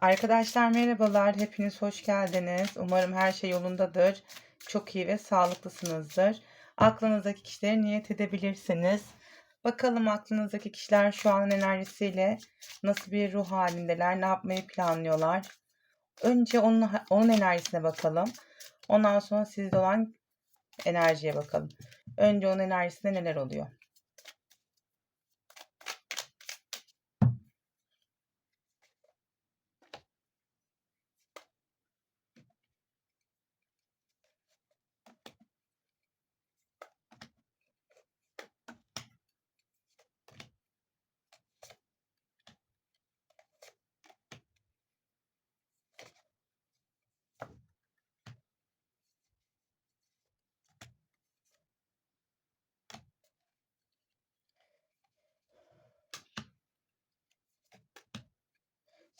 Arkadaşlar merhabalar, hepiniz hoş geldiniz. Umarım her şey yolundadır. Çok iyi ve sağlıklısınızdır. Aklınızdaki kişileri niyet edebilirsiniz. Bakalım aklınızdaki kişiler şu an enerjisiyle nasıl bir ruh halindeler, ne yapmayı planlıyorlar. Önce onun, onun enerjisine bakalım. Ondan sonra sizde olan enerjiye bakalım. Önce onun enerjisinde neler oluyor?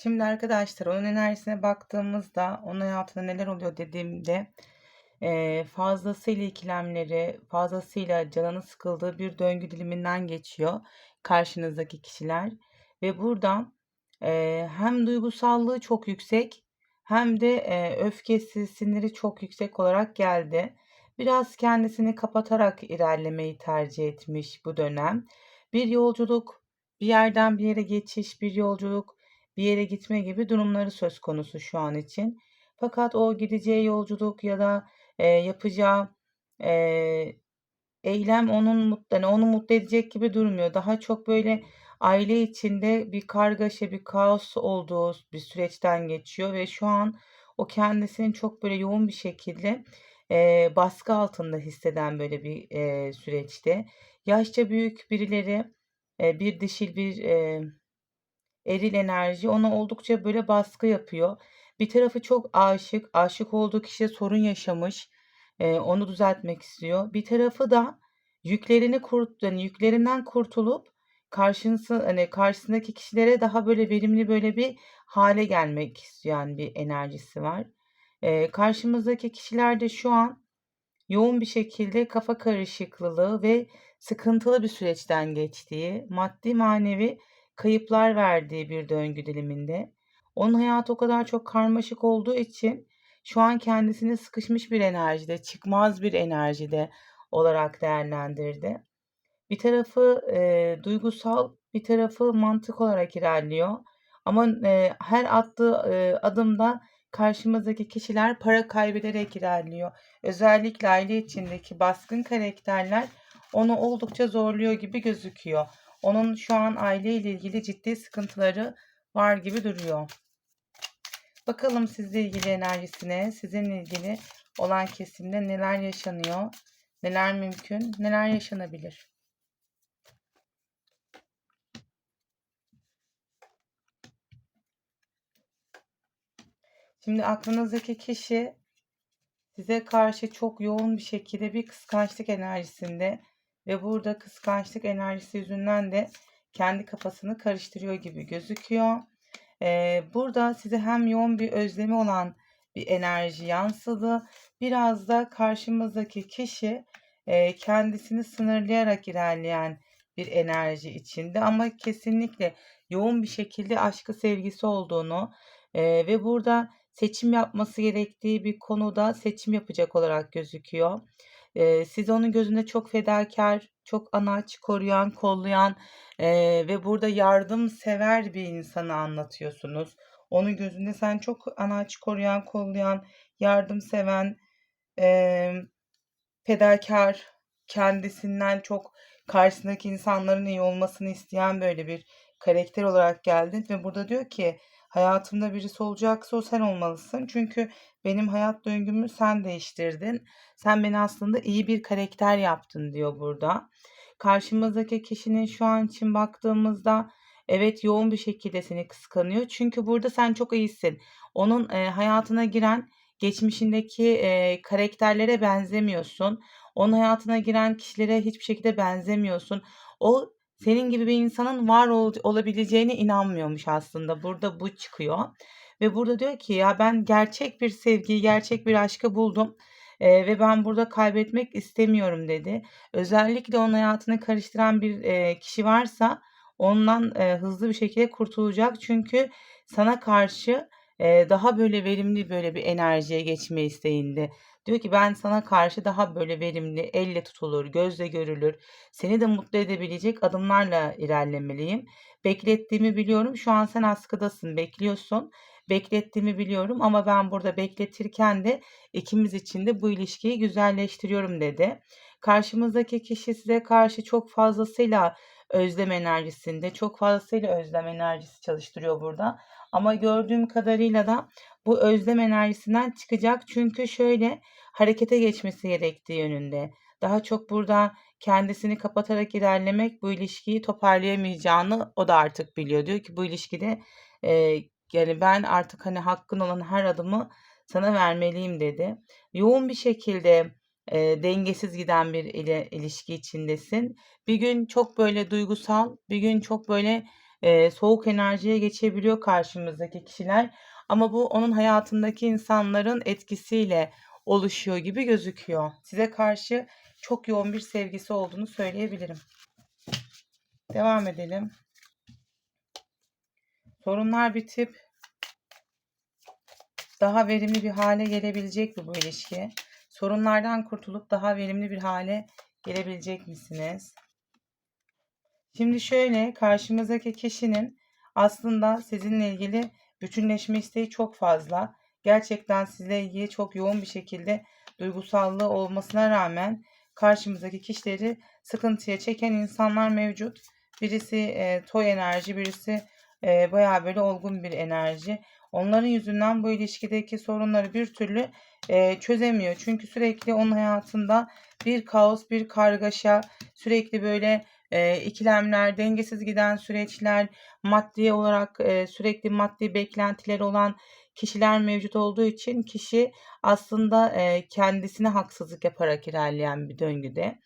Şimdi arkadaşlar onun enerjisine baktığımızda onun hayatında neler oluyor dediğimde fazlasıyla ikilemleri, fazlasıyla canını sıkıldığı bir döngü diliminden geçiyor karşınızdaki kişiler. Ve burada e, hem duygusallığı çok yüksek hem de öfkesi, siniri çok yüksek olarak geldi. Biraz kendisini kapatarak ilerlemeyi tercih etmiş bu dönem. Bir yolculuk, bir yerden bir yere geçiş, bir yolculuk, bir yere gitme gibi durumları söz konusu şu an için. Fakat o gideceği yolculuk ya da e, yapacağı e, eylem onun mutlu, yani onu mutlu edecek gibi durmuyor. Daha çok böyle aile içinde bir kargaşa, bir kaos olduğu bir süreçten geçiyor ve şu an o kendisini çok böyle yoğun bir şekilde e, baskı altında hisseden böyle bir e, süreçte. Yaşça büyük birileri, e, bir dişil bir e, eril enerji ona oldukça böyle baskı yapıyor. Bir tarafı çok aşık, aşık olduğu kişiye sorun yaşamış, e, onu düzeltmek istiyor. Bir tarafı da yüklerini kurt, yani yüklerinden kurtulup karşısı, hani karşısındaki kişilere daha böyle verimli böyle bir hale gelmek isteyen bir enerjisi var. E, karşımızdaki kişiler de şu an yoğun bir şekilde kafa karışıklığı ve sıkıntılı bir süreçten geçtiği, maddi manevi kayıplar verdiği bir döngü diliminde. Onun hayatı o kadar çok karmaşık olduğu için şu an kendisini sıkışmış bir enerjide, çıkmaz bir enerjide olarak değerlendirdi. Bir tarafı e, duygusal, bir tarafı mantık olarak ilerliyor. Ama e, her attığı e, adımda karşımızdaki kişiler para kaybederek ilerliyor. Özellikle aile içindeki baskın karakterler onu oldukça zorluyor gibi gözüküyor. Onun şu an aileyle ilgili ciddi sıkıntıları var gibi duruyor. Bakalım sizle ilgili enerjisine, sizinle ilgili olan kesimde neler yaşanıyor, neler mümkün, neler yaşanabilir. Şimdi aklınızdaki kişi size karşı çok yoğun bir şekilde bir kıskançlık enerjisinde ve burada kıskançlık enerjisi yüzünden de kendi kafasını karıştırıyor gibi gözüküyor. Ee, burada size hem yoğun bir özlemi olan bir enerji yansıdı. Biraz da karşımızdaki kişi e, kendisini sınırlayarak ilerleyen bir enerji içinde ama kesinlikle yoğun bir şekilde aşkı sevgisi olduğunu e, ve burada seçim yapması gerektiği bir konuda seçim yapacak olarak gözüküyor. Eee, siz onun gözünde çok fedakar, çok anaç, koruyan, kollayan, eee, ve burada yardımsever bir insanı anlatıyorsunuz. Onun gözünde sen çok anaç, koruyan, kollayan, yardımseven, emm, fedakâr, kendisinden çok karşısındaki insanların iyi olmasını isteyen böyle bir karakter olarak geldin ve burada diyor ki hayatımda birisi olacaksa o sen olmalısın. Çünkü benim hayat döngümü sen değiştirdin. Sen beni aslında iyi bir karakter yaptın diyor burada. Karşımızdaki kişinin şu an için baktığımızda evet yoğun bir şekilde seni kıskanıyor. Çünkü burada sen çok iyisin. Onun e, hayatına giren geçmişindeki e, karakterlere benzemiyorsun. Onun hayatına giren kişilere hiçbir şekilde benzemiyorsun. O senin gibi bir insanın var ol, olabileceğine inanmıyormuş aslında. Burada bu çıkıyor. Ve burada diyor ki ya ben gerçek bir sevgiyi, gerçek bir aşkı buldum. Ee, ve ben burada kaybetmek istemiyorum dedi. Özellikle onun hayatını karıştıran bir e, kişi varsa ondan e, hızlı bir şekilde kurtulacak. Çünkü sana karşı e, daha böyle verimli böyle bir enerjiye geçme isteğinde. Diyor ki ben sana karşı daha böyle verimli, elle tutulur, gözle görülür, seni de mutlu edebilecek adımlarla ilerlemeliyim. Beklettiğimi biliyorum. Şu an sen askıdasın, bekliyorsun. Beklettiğimi biliyorum ama ben burada bekletirken de ikimiz için de bu ilişkiyi güzelleştiriyorum dedi. Karşımızdaki kişi size karşı çok fazlasıyla özlem enerjisinde, çok fazlasıyla özlem enerjisi çalıştırıyor burada. Ama gördüğüm kadarıyla da bu özlem enerjisinden çıkacak. Çünkü şöyle harekete geçmesi gerektiği yönünde. Daha çok burada kendisini kapatarak ilerlemek bu ilişkiyi toparlayamayacağını o da artık biliyor. Diyor ki bu ilişkide e, yani ben artık hani hakkın olan her adımı sana vermeliyim dedi. Yoğun bir şekilde e, dengesiz giden bir ile, ilişki içindesin. Bir gün çok böyle duygusal, bir gün çok böyle e, soğuk enerjiye geçebiliyor karşımızdaki kişiler. Ama bu onun hayatındaki insanların etkisiyle oluşuyor gibi gözüküyor. Size karşı çok yoğun bir sevgisi olduğunu söyleyebilirim. Devam edelim. Sorunlar bitip daha verimli bir hale gelebilecek mi bu ilişki? Sorunlardan kurtulup daha verimli bir hale gelebilecek misiniz? Şimdi şöyle karşımızdaki kişinin aslında sizinle ilgili bütünleşme isteği çok fazla. Gerçekten sizle ilgili çok yoğun bir şekilde duygusallığı olmasına rağmen karşımızdaki kişileri sıkıntıya çeken insanlar mevcut. Birisi e, toy enerji, birisi e, bayağı böyle olgun bir enerji. Onların yüzünden bu ilişkideki sorunları bir türlü e, çözemiyor. Çünkü sürekli onun hayatında bir kaos, bir kargaşa, sürekli böyle e, ikilemler, dengesiz giden süreçler, maddi olarak e, sürekli maddi beklentileri olan kişiler mevcut olduğu için kişi aslında e, kendisine haksızlık yaparak ilerleyen bir döngüde.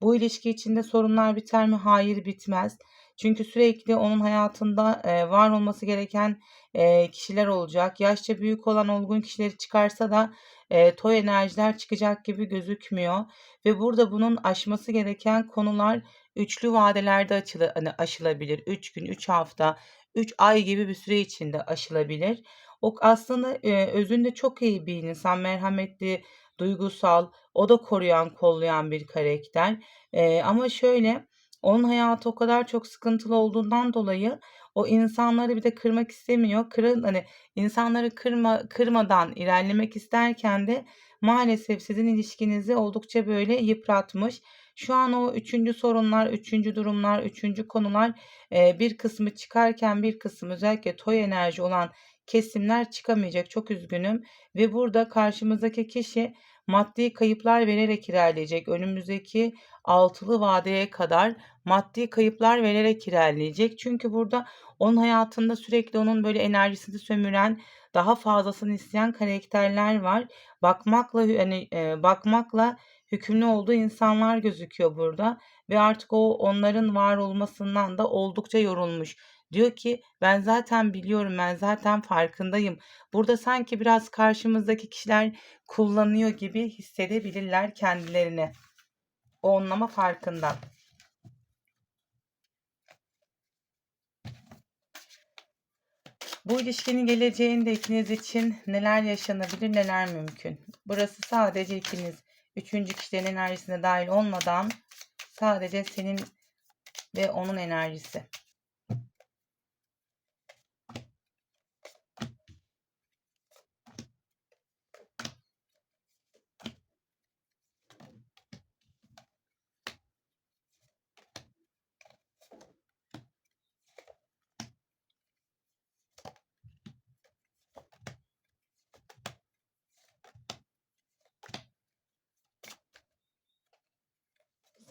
Bu ilişki içinde sorunlar biter mi? Hayır bitmez. Çünkü sürekli onun hayatında e, var olması gereken e, kişiler olacak. Yaşça büyük olan olgun kişileri çıkarsa da e, toy enerjiler çıkacak gibi gözükmüyor. Ve burada bunun aşması gereken konular üçlü vadelerde açılı, hani aşılabilir. 3 gün, 3 hafta, 3 ay gibi bir süre içinde aşılabilir. O aslında e, özünde çok iyi bir insan, merhametli, duygusal, o da koruyan, kollayan bir karakter. E, ama şöyle onun hayatı o kadar çok sıkıntılı olduğundan dolayı o insanları bir de kırmak istemiyor. Kırın hani insanları kırma kırmadan ilerlemek isterken de maalesef sizin ilişkinizi oldukça böyle yıpratmış. Şu an o üçüncü sorunlar, üçüncü durumlar, üçüncü konular e, bir kısmı çıkarken bir kısmı özellikle toy enerji olan kesimler çıkamayacak. Çok üzgünüm. Ve burada karşımızdaki kişi maddi kayıplar vererek ilerleyecek. Önümüzdeki altılı vadeye kadar maddi kayıplar vererek ilerleyecek. Çünkü burada onun hayatında sürekli onun böyle enerjisini sömüren, daha fazlasını isteyen karakterler var. Bakmakla hani e, bakmakla hükümlü olduğu insanlar gözüküyor burada ve artık o onların var olmasından da oldukça yorulmuş. Diyor ki ben zaten biliyorum, ben zaten farkındayım. Burada sanki biraz karşımızdaki kişiler kullanıyor gibi hissedebilirler kendilerini. O onlama farkında. Bu ilişkinin geleceğinde ikiniz için neler yaşanabilir, neler mümkün? Burası sadece ikiniz. Üçüncü kişilerin enerjisine dahil olmadan sadece senin ve onun enerjisi.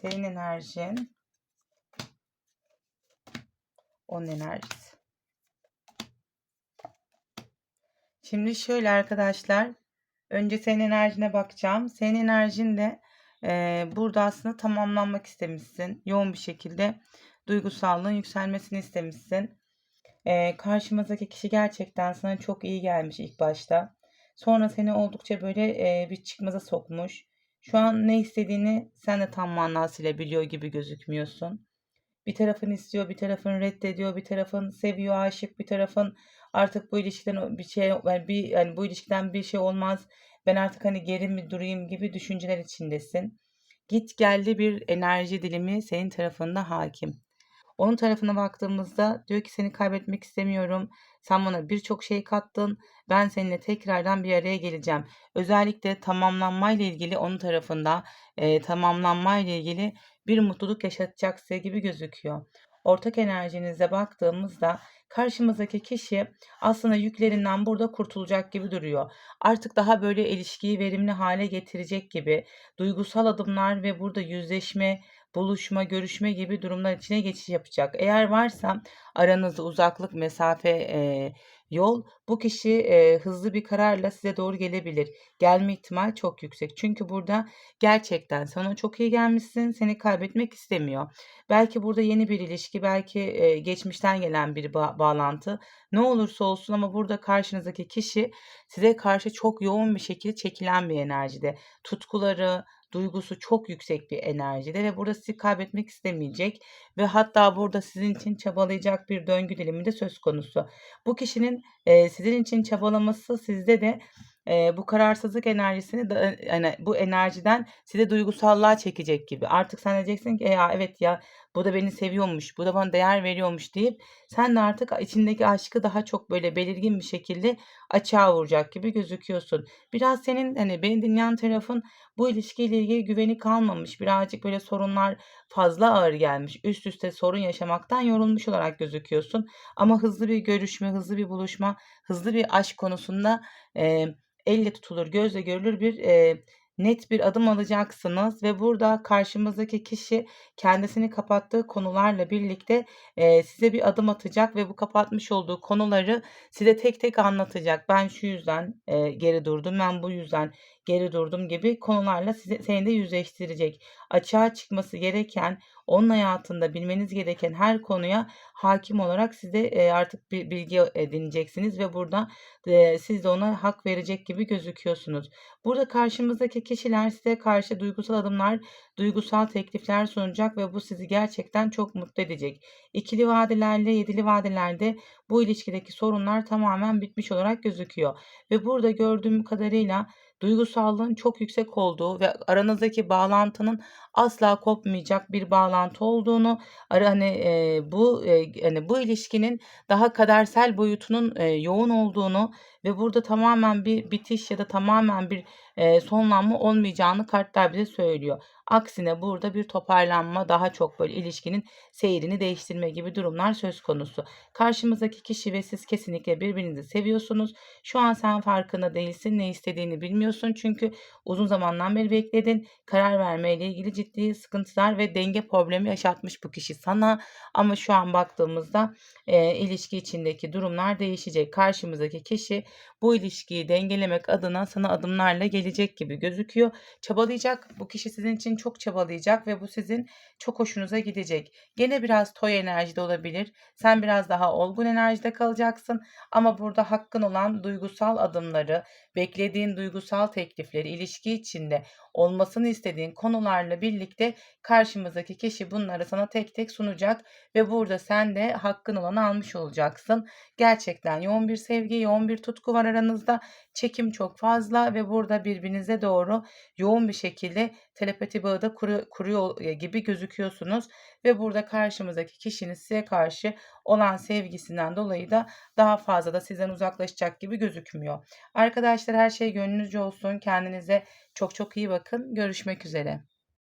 Senin enerjin. Onun enerjisi. Şimdi şöyle arkadaşlar. Önce senin enerjine bakacağım. Senin enerjin de e, burada aslında tamamlanmak istemişsin. Yoğun bir şekilde duygusallığın yükselmesini istemişsin. E, karşımızdaki kişi gerçekten sana çok iyi gelmiş ilk başta. Sonra seni oldukça böyle e, bir çıkmaza sokmuş. Şu an ne istediğini sen de tam manasıyla biliyor gibi gözükmüyorsun. Bir tarafın istiyor, bir tarafın reddediyor, bir tarafın seviyor, aşık, bir tarafın artık bu ilişkiden bir şey yani bir yani bu ilişkiden bir şey olmaz. Ben artık hani geri mi durayım gibi düşünceler içindesin. Git geldi bir enerji dilimi senin tarafında hakim. Onun tarafına baktığımızda diyor ki seni kaybetmek istemiyorum. Sen bana birçok şey kattın. Ben seninle tekrardan bir araya geleceğim. Özellikle tamamlanmayla ilgili onun tarafında e, tamamlanmayla ilgili bir mutluluk yaşatacak size gibi gözüküyor. Ortak enerjinize baktığımızda karşımızdaki kişi aslında yüklerinden burada kurtulacak gibi duruyor. Artık daha böyle ilişkiyi verimli hale getirecek gibi duygusal adımlar ve burada yüzleşme, buluşma, görüşme gibi durumlar içine geçiş yapacak. Eğer varsa aranızda uzaklık, mesafe, e, yol bu kişi e, hızlı bir kararla size doğru gelebilir. Gelme ihtimal çok yüksek. Çünkü burada gerçekten sana çok iyi gelmişsin, seni kaybetmek istemiyor. Belki burada yeni bir ilişki, belki e, geçmişten gelen bir ba- bağlantı. Ne olursa olsun ama burada karşınızdaki kişi size karşı çok yoğun bir şekilde çekilen bir enerjide. Tutkuları, duygusu çok yüksek bir enerjide ve burada sizi kaybetmek istemeyecek ve hatta burada sizin için çabalayacak bir döngü dilimi de söz konusu. Bu kişinin e, sizin için çabalaması sizde de e, bu kararsızlık enerjisini da, yani bu enerjiden size duygusallığa çekecek gibi. Artık sen diyeceksin ki e ya evet ya bu da beni seviyormuş, bu da bana değer veriyormuş deyip sen de artık içindeki aşkı daha çok böyle belirgin bir şekilde açığa vuracak gibi gözüküyorsun. Biraz senin hani beni dinleyen tarafın bu ilişkiyle ilgili güveni kalmamış. Birazcık böyle sorunlar fazla ağır gelmiş. Üst üste sorun yaşamaktan yorulmuş olarak gözüküyorsun. Ama hızlı bir görüşme, hızlı bir buluşma, hızlı bir aşk konusunda e, elle tutulur, gözle görülür bir e, net bir adım alacaksınız ve burada karşımızdaki kişi kendisini kapattığı konularla birlikte e, size bir adım atacak ve bu kapatmış olduğu konuları size tek tek anlatacak. Ben şu yüzden e, geri durdum, ben bu yüzden geri durdum gibi konularla size, seni de yüzleştirecek. Açığa çıkması gereken, onun hayatında bilmeniz gereken her konuya hakim olarak size e, artık bir bilgi edineceksiniz ve burada e, siz de ona hak verecek gibi gözüküyorsunuz. Burada karşımızdaki kişiler size karşı duygusal adımlar, duygusal teklifler sunacak ve bu sizi gerçekten çok mutlu edecek. İkili vadelerle, yedili vadelerde bu ilişkideki sorunlar tamamen bitmiş olarak gözüküyor. Ve burada gördüğüm kadarıyla duygusallığın çok yüksek olduğu ve aranızdaki bağlantının asla kopmayacak bir bağlantı olduğunu, ara hani e, bu e, hani bu ilişkinin daha kadersel boyutunun e, yoğun olduğunu ve burada tamamen bir bitiş ya da tamamen bir e, sonlanma olmayacağını kartlar bize söylüyor. Aksine burada bir toparlanma daha çok böyle ilişkinin seyrini değiştirme gibi durumlar söz konusu. Karşımızdaki kişi ve siz kesinlikle birbirinizi seviyorsunuz. Şu an sen farkında değilsin, ne istediğini bilmiyorsun çünkü uzun zamandan beri bekledin. Karar vermeyle ilgili ciddi sıkıntılar ve denge problemi yaşatmış bu kişi sana. Ama şu an baktığımızda e, ilişki içindeki durumlar değişecek. Karşımızdaki kişi bu ilişkiyi dengelemek adına sana adımlarla gelecek gibi gözüküyor. Çabalayacak. Bu kişi sizin için çok çabalayacak ve bu sizin çok hoşunuza gidecek. Gene biraz toy enerjide olabilir. Sen biraz daha olgun enerjide kalacaksın. Ama burada hakkın olan duygusal adımları, beklediğin duygusal teklifleri ilişki içinde olmasını istediğin konularla birlikte karşımızdaki kişi bunları sana tek tek sunacak ve burada sen de hakkın olanı almış olacaksın. Gerçekten yoğun bir sevgi, yoğun bir tutku var aranızda. Çekim çok fazla ve burada birbirinize doğru yoğun bir şekilde telepati bağı da kuru, kuruyor e, gibi gözüküyorsunuz ve burada karşımızdaki kişinin size karşı olan sevgisinden dolayı da daha fazla da sizden uzaklaşacak gibi gözükmüyor. Arkadaşlar her şey gönlünüzce olsun. Kendinize çok çok iyi bakın. Görüşmek üzere.